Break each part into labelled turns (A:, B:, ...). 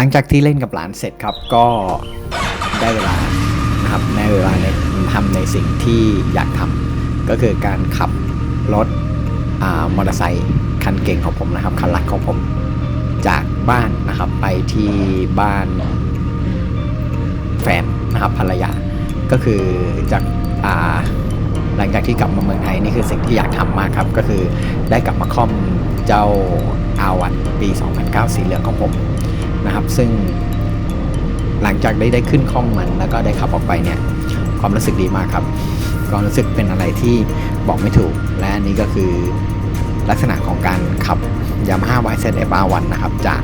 A: หลังจากที่เล่นกับหลานเสร็จครับก็ได้เวลานะครับได้เวลาในทำในสิ่งที่อยากทำก็คือการขับรถมอเตอร์ไซค์คันเก่งของผมนะครับ คันรักของผมจากบ้านนะครับไปที่บ้านแฟนนะครับภรรยา ก็คือจากาหลังจากที่กลับมาเมืองไทยนี่คือสิ่งที่อยากทำมากครับ ก็คือได้กลับมาคล่อมเจ้า อาวันปี 2009 สีเหลืองของผมนะครับ ซึ่งหลังจากได้ได้ขึ้นคล่อมมันแล้วก็ได้ขับออกไปเนี่ยความรู้สึกดีมากครับความรู้สึกเป็นอะไรที่บอกไม่ถูก และนนี้ก็คือลักษณะของการขับยามาฮ่าไวเซตเอฟอาวันนะครับ จาก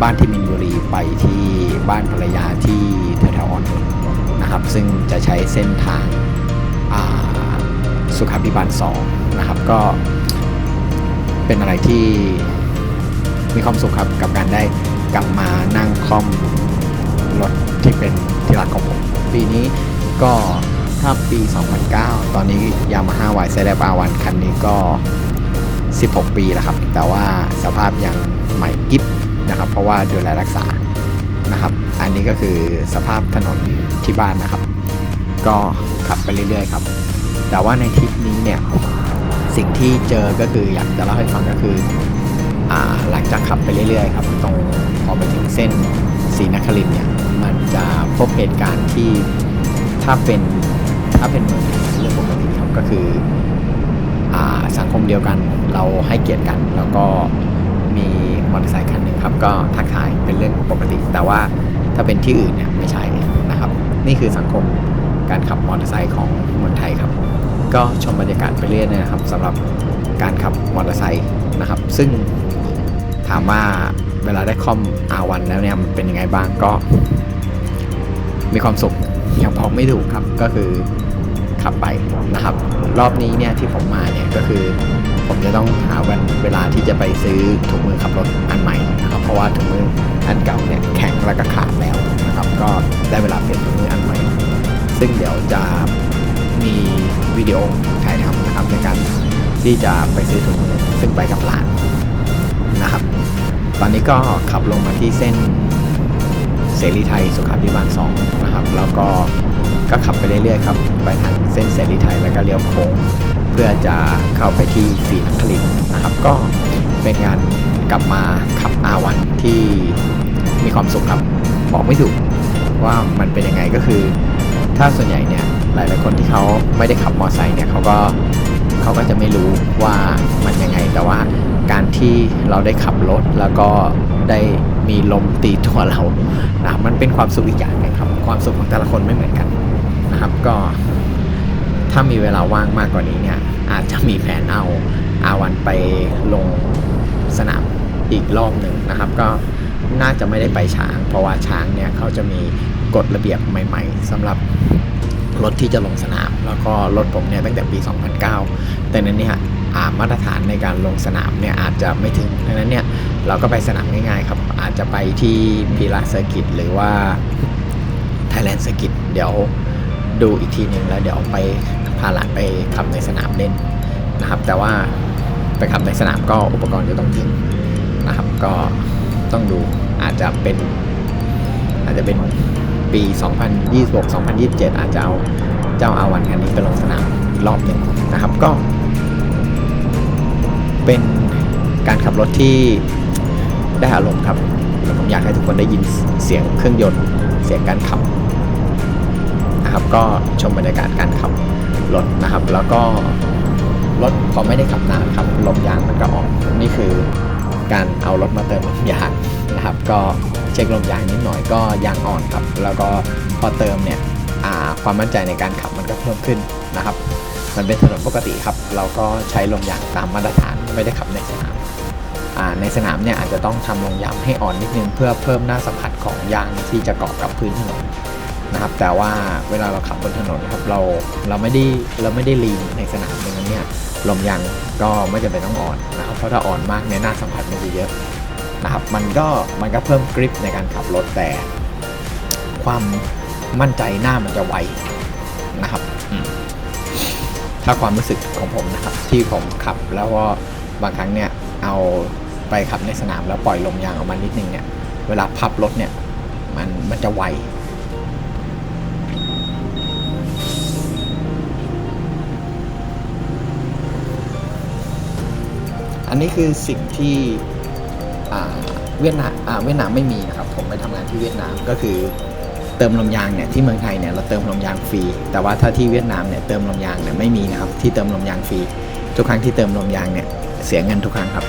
A: บ้านที่มินบุรีไปที่บ้านภรรยาที่แถวๆออนนุนนะครับ ซึ่งจะใช้เส้นทางาสุขาภิบาล2นะครับ ก็เป็นอะไรที่ มีความสุขครับกับการได้กลับมานั่งคล่อมรถที่เป็นที่รักของผม ปีนี้ก็ถ้าปี 2009 ตอนนี้ Yamaha y z f r 1คันนี้ก็ 16 ปีแล้วครับ แต่ว่าสภาพยังใหม่กิ๊บนะครับ เพราะว่าดูแลรักษานะครับ อันนี้ก็คือสภาพถนนที่บ้านนะครับ ก็ขับไปเรื่อยๆครับ แต่ว่าในทริปนี้เนี่ย สิ่งที่เจอก็คืออยากจะเล่าให้ฟังก็คือ หลังจากขับไปเรื่อยๆครับตรงพอไปถึงเส้นศรีนครินเนี่ยมันจะพบเหตุการณ์ที่ถ้าเป็นถ้าเป็นเมืองเรื่องปกติครับก็คืออสังคมเดียวกันเราให้เกียรติกัน แล้วก็มีมอเตอร์ไซค์คันหนึ่งครับก็ทักทายเป็นเรื่องปกติ แต่ว่าถ้าเป็นที่อื่นเนี่ยไม่ใช่นะครับ นี่คือสังคมการขับมอเตอร์ไซค์ของเมืองไทยครับ ก็ชมบรรยากาศไปเรื่อยๆนะครับสำหรับการขับมอเตอร์ไซค์นะครับ ซึ่งามว่าเวลาได้คอม R1 แล้วเนี่ยมันเป็นยังไงบ้างก็ มีความสุขอย่างบอกไม่ถูกครับก็คือขับไปนะครับ รอบนี้เนี่ยที่ผมมาเนี่ยก็คือ ผมจะต้องหาวันเวลาที่จะไปซื้อถุงมือขับรถอันใหม่นะครับ เพราะว่าถุงมืออันเก่าเนี่ยแข็งแล้วก็ขาดแล้วนะครับ ก็ได้เวลาเปลี่ยนถุงมืออันใหม่ ซึ่งเดี๋ยวจะมีวิดีโอถ่ายทำนะครับในการที่จะไปซื้อถุงมือซึ่งไปกับหลาน นะครับ ตอนนี้ก็ขับลงมาที่เส้นเสรีไทยสุขาภิบาล2นะครับ แล้วก็ก็ขับไปเรื่อยๆครับ ไปทางเส้นเสรีไทยแล้วก็เลี้ยวโค้งเพื่อจะเข้าไปที่ศรีนครินนะครับ ก็เป็นงานกลับมาขับ R1 ที่มีความสุขครับบอกไม่ถูกว่ามันเป็นยังไงก็คือ ถ้าส่วนใหญ่เนี่ยหลายๆคนที่เขาไม่ได้ขับมอเตอร์ไซค์เนี่ยเขาก็ เขาก็จะไม่รู้ว่ามันยังไง แต่ว่าการที่เราได้ขับรถแล้วก็ได้มีลมตีตัวเรานะมันเป็นความสุขอีกอย่างหนึงครับ ความสุขของแต่ละคนไม่เหมือนกันนะครับ ก็ถ้ามีเวลาว่างมากกว่านี้เนี่ย อาจจะมีแผนเอาอาวันไปลงสนามอีกรอบหนึ่งนะครับ ก็น่าจะไม่ได้ไปช้าง เพราะว่าช้างเนี่ยเขาจะมีกฎระเบียบใหม่ ๆสำหรับ รถที่จะลงสนาม แล้วก็รถผมเนี่ยตั้งแต่ปี 2009 แต่นั้นเนี่ยมาตรฐานในการลงสนามเนี่ยอาจจะไม่ถึงดังนั้นเนี่ยเราก็ไปสนามง่ายๆครับ อาจจะไปที่พีลาเซอร์กิตหรือว่า Thailand เซอร์กิตเดี๋ยวดูอีกทีหนึ่งแล้วเดี๋ยวไปพาหลานไปขับในสนามเล่นนะครับ แต่ว่าไปขับในสนามก็อุปกรณ์จะต้องถึงนะครับ ก็ต้องดูอาจจะเป็นอาจจะเป็น ปี 2026 2027 อาจจะเอาเจ้าอาวันคันนี้ไปลงสนามรอบหนึ่งนะครับก็ เป็นการขับรถที่ได้อารมณ์ครับผมอยากให้ทุกคนได้ยินเสียงเครื่องยนต์เสียงการขับนะครับก็ชมบรรยากาศการขับรถนะครับ แล้วก็รถพอไม่ได้ขับนานครับลมยางมันก็ออกนี่คือการเอารถมาเติมลมยางนะครับ ก็ เช็คลมยางนิดหน่อยก็ยางอ่อนครับ แล้วก็พอเติมเนี่ยความมั่นใจในการขับมันก็เพิ่มขึ้นนะครับ มันเป็นถนนปกติครับ เราก็ใช้ลมยางตามมาตรฐานไม่ได้ขับในสนามในสนามเนี่ยอาจจะต้องทำลมยางให้อ่อนนิดนึงเพื่อเพิ่มหน้าสัมผัสของยางที่จะเกาะกับพื้นถนนนะครับ แต่ว่าเวลาเราขับบนถนนครับเราเราไม่ได้เราไม่ได้ลีนในสนามดังนั้นเนี่ยลมยางก็ไม่จำเป็นต้องอ่อนนะครับเพราะถ้าอ่อนมากเนี่ยหน้าสัมผัสมันจะเยอะ นะครับมันก็มันก็เพิ่มกริปในการขับรถแต่ ความมั่นใจหน้ามันจะไวนะครับอืมถ้าความรู้สึกของผมนะครับ ที่ผมขับแล้วก็บางครั้งเนี่ยเอาไปขับในสนามแล้วปล่อยลมยางออกมานิดนึงเนี่ย เวลาพับรถเนี่ย มันมันจะไวอันนี้คือสิ่งที่อ่า เวียดนามเวียดนามไม่มีนะครับผมไปทำงานที่เวียดนามก็คือเติมลมยางเนี่ยที่เมืองไทยเนี่ยเราเติมลมยางฟรีแต่ว่าถ้าที่เวียดนามเนี่ยเติมลมยางเนี่ยไม่มีนะครับที่เติมลมยางฟรีทุกครั้งที่เติมลมยางเนี่ยเสียเงินทุกครั้งครับ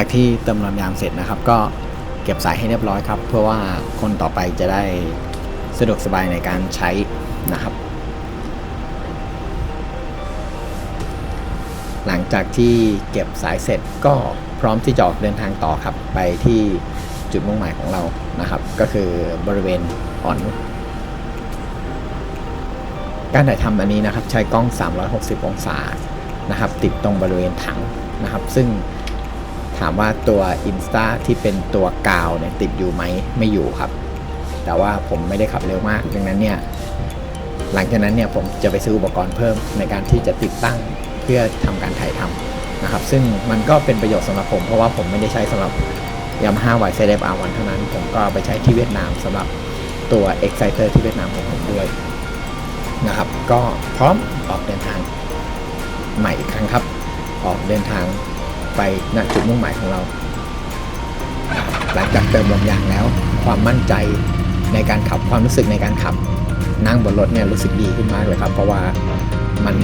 A: จากที่เติมลมยางเสร็จนะครับ ก็เก็บสายให้เรียบร้อยครับ เพื่อว่าคนต่อไปจะได้สะดวกสบายในการใช้นะครับ หลังจากที่เก็บสายเสร็จก็พร้อมที่จะออกเดินทางต่อครับ ไปที่จุดมุ่งหมายของเรานะครับ ก็คือบริเวณอ่อนนุชการถ่ายทำอันนี้นะครับใช้กล้อง 360 องศานะครับ ติดตรงบริเวณถังนะครับ ซึ่ง ถามว่าตัว Insta ที่เป็นตัวกาวเนี่ยติดอยู่ไหมไม่อยู่ครับ แต่ว่าผมไม่ได้ขับเร็วมากดังนั้นเนี่ยหลังจากนั้นเนี่ยผมจะไปซื้ออุปกรณ์เพิ่มในการที่จะติดตั้งเพื่อทำการถ่ายทำนะครับ ซึ่งมันก็เป็นประโยชน์สำหรับผม เพราะว่าผมไม่ได้ใช้สำหรับ Yamaha y z f R1 เท่านั้น ผมก็ไปใช้ที่เวียดนามสำหรับตัว Exciter ที่เวียดนามของผมด้วยนะครับ ก็พร้อมออกเดินทางใหม่อีกครั้งครับ ออกเดินทาง ไปณจุดมุ่งหมายของเรา หลังจากเติมลมยางแล้ว ความมั่นใจในการขับความรู้สึกในการขับนั่งบนรถเนี่ยรู้สึกดีขึ้นมากเลยครับ เพราะว่ามัน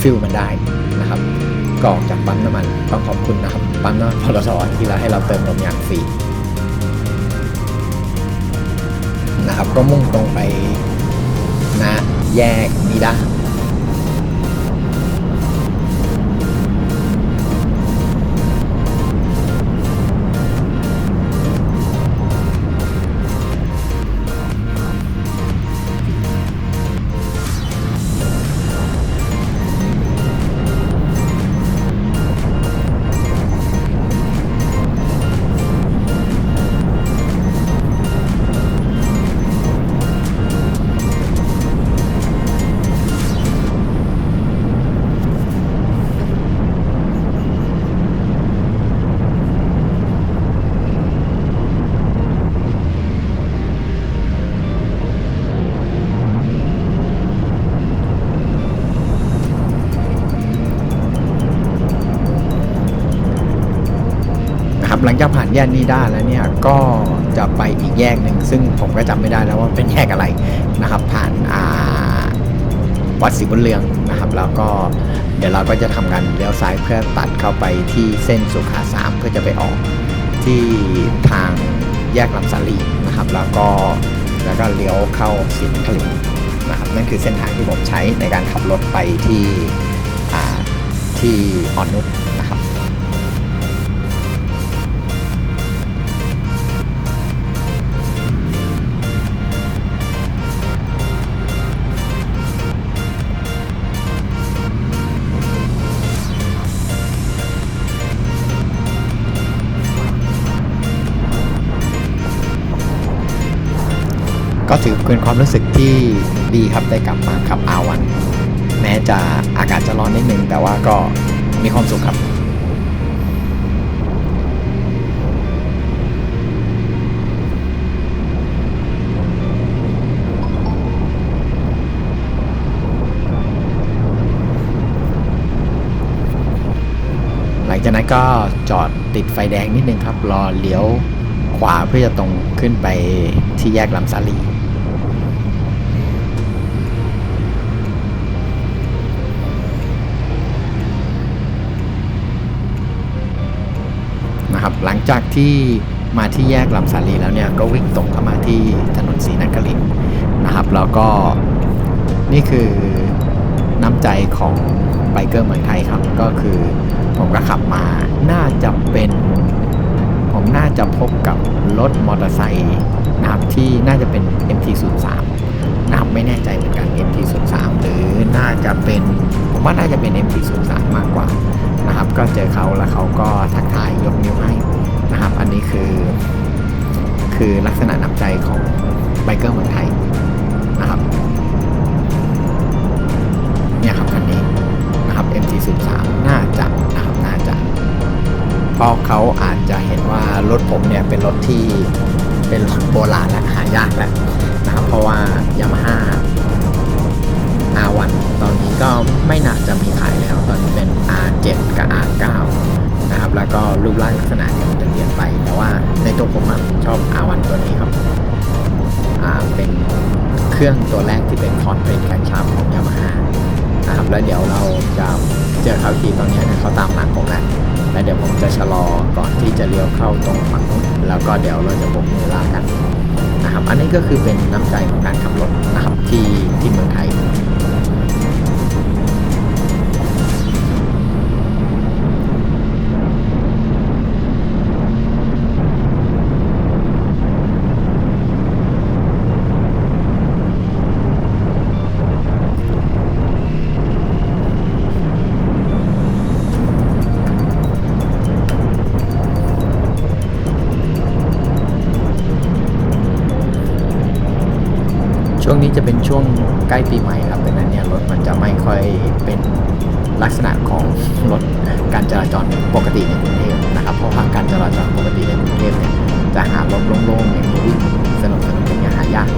A: ฟิลมันได้นะครับก็ออกจากปั๊มน้ำมันต้องขอบคุณนะครับ ปั๊มน้ำมันพลสที่เราให้เราเติมลมยางฟรีนะครับก็มุ่งตรงไปนะแยกนิด้า จากผ่านแยกนี้ได้แล้วเนี่ยก็จะไปอีกแยกหนึ่งซึ่งผมก็จำไม่ได้แล้วว่าเป็นแยกอะไรนะครับ ผ่านอ่าวัดศรีบุญเรืองนะครับ แล้วก็เดี๋ยวเราก็จะทำการเลี้ยวซ้ายเพื่อตัดเข้าไปที่เส้นสุขาสามเพื่อจะไปออกที่ทางแยกลำสาลีนะครับ แล้วก็แล้วก็เลี้ยวเข้าสินคลินนะครับนั่นคือเส้นทางที่ผมใช้ในการขับรถไปที่ที่อ่อนนุช ก็ถือเป็นความรู้สึกที่ดีครับได้กลับมาขับอาวัน แม้จะอากาศจะร้อนนิดนึง แต่ว่าก็มีความสุขครับหลังจากนั้นก็จอดติดไฟแดงนิดนึงครับ รอเลี้ยวขวาเพื่อจะตรงขึ้นไปที่แยกลำสาลี นะครับ หลังจากที่มาที่แยกลำสาลีแล้วเนี่ยก็วิ่งตรงเข้ามาที่ถนนศรีนครินนะครับแล้วก็นี่คือน้ำใจของไบเกอร์เมืองไทยครับ ก็คือผมก็ขับมาน่าจะเป็น ผมน่าจะพบกับรถมอเตอร์ไซค์นะครับที่น่าจะเป็น MT03 นะครับไม่แน่ใจเหมือนกัน MT03 หรือน่าจะเป็น ผมว่าน่าจะเป็น MT03 มากกว่า นะครับ ก็เจอเขาแล้วเขาก็ทักทายยกนิ้วให้นะครับ อันนี้คือ คือลักษณะน้ำใจของไบเกอร์เมืองไทยนะครับเนี่ยครับคันนี้นะครับ MT03 น่าจะนะครับน่าจะเพราะเขาอาจจะเห็นว่ารถผมเนี่ยเป็นรถที่เป็นรถโบราณและหายากแล้วนะครับเพราะว่ายามาฮ่า R1 ตอนนี้ก็ไม่น่าจะมีขายแล้ว ตอนนี้เป็น R7 กับ R9 นะครับ แล้วก็รูปร่างลักษณะเนี่ยมันจะเปลี่ยนไป แต่ว่าในตัวผมอะชอบ R1 ตัวนี้ครับเป็นเครื่องตัวแรกที่เป็นคอนเป็นแครนชาร์ปของยามาฮ่านะครับแล้วเดี๋ยวเราจะเจอเขาทีตอนนี้เนี่ยเขาตามหลังผมแล้วแล้วเดี๋ยวผมจะชะลอก่อนที่จะเลี้ยวเข้าตรงฝั่งนู้นแล้วก็เดี๋ยวเราจะบกมือลากันนะครับ อันนี้ก็คือเป็นน้ำใจของกัน จะหารถโล่งๆอย่างนี้วิ่งสนุกสนุกอย่างเงี้ยหายาก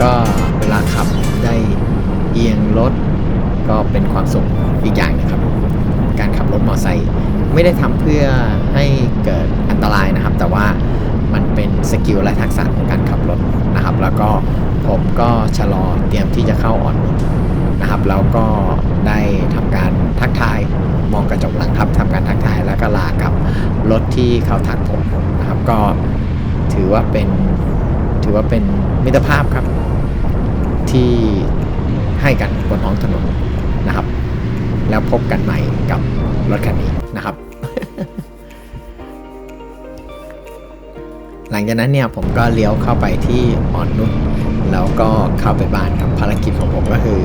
A: ก็เวลาขับได้เอียงรถก็เป็นความสุขอีกอย่างหนะครับ การขับรถมอเตอร์ไซค์ไม่ได้ทำเพื่อให้เกิดอันตรายนะครับ แต่ว่ามันเป็นสกิลและทักษะของการขับรถนะครับ แล้วก็ผมก็ชะลอเตรียมที่จะเข้าอ่อนนุชนะครับ แล้วก็ได้ทำการทักทายมองกระจกหลังครับทำการทักทายแล้วก็ลากับรถที่เขาทักผมนะครับ ก็ถือว่าเป็นถือว่าเป็น มิตรภาพครับ ที่ให้กันบนท้องถนนนะครับ แล้วพบกันใหม่กับรถคันนี้นะครับ หลังจากนั้นเนี่ยผมก็เลี้ยวเข้าไปที่อ่อนนุชแล้วก็เข้าไปบ้านครับภารกิจของผมก็คือ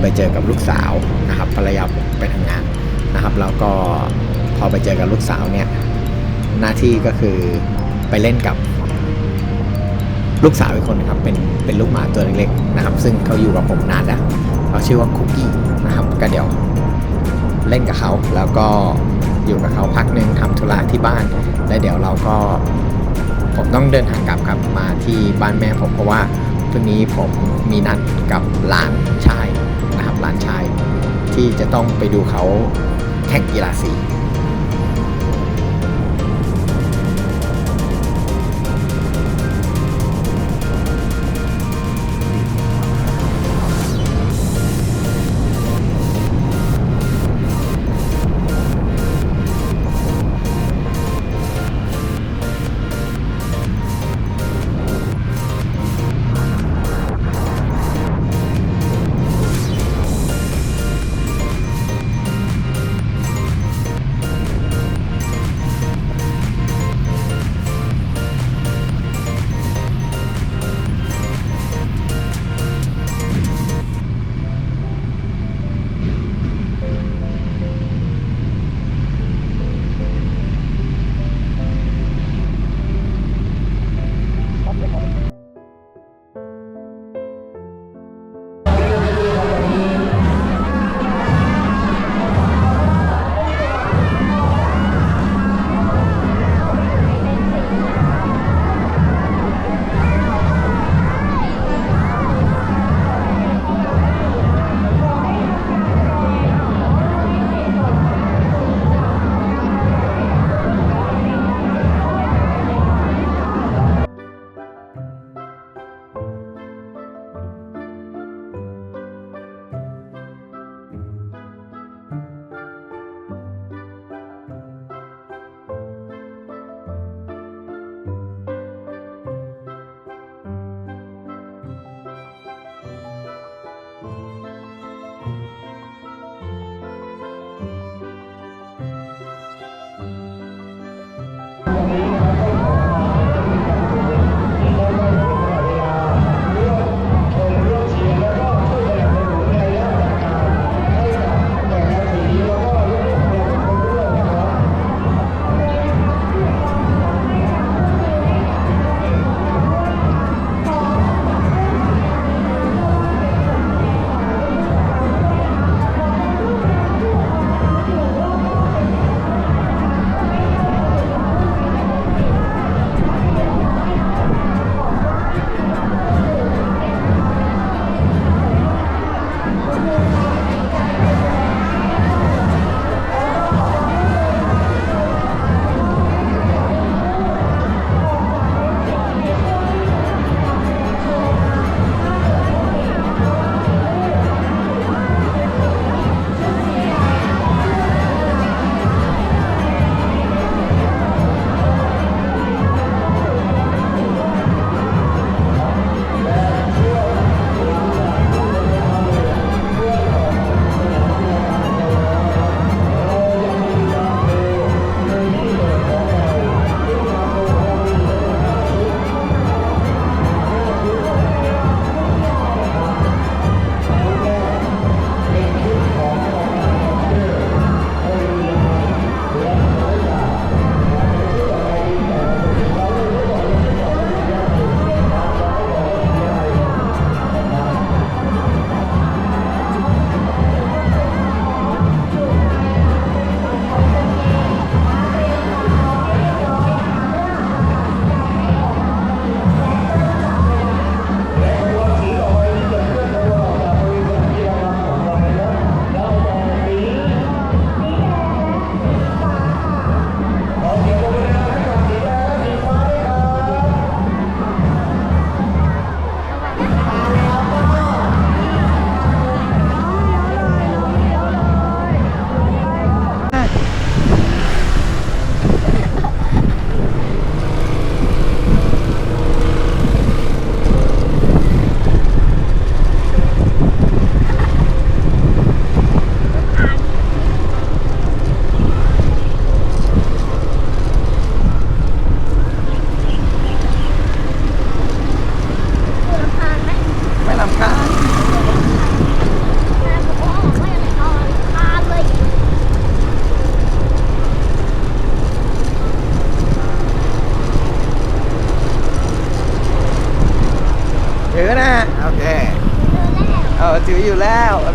A: ไปเจอกับลูกสาวนะครับภรรยาผมไปทำงานนะครับ แล้วก็พอไปเจอกับลูกสาวเนี่ยหน้าที่ก็คือไปเล่นกับ ลูกสาวอีกคนครับเป็นเป็นลูกหมาตัวเล็กๆนะครับ ซึ่งเขาอยู่กับผมนานแล้วเขาชื่อว่าคุกกี้นะครับก็เดี๋ยวเล่นกับเขาแล้วก็อยู่กับเขาพักหนึ่งทำธุระที่บ้าน แล้วเดี๋ยวเราก็ผมต้องเดินทางกลับครับมาที่บ้านแม่ผมเพราะว่าพรุ่งนี้ผมมีนัดกับหลานชายนะครับหลานชาย ที่จะต้องไปดูเขาแข่งกีฬาสี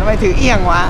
B: ทำไมถือเอียงวะ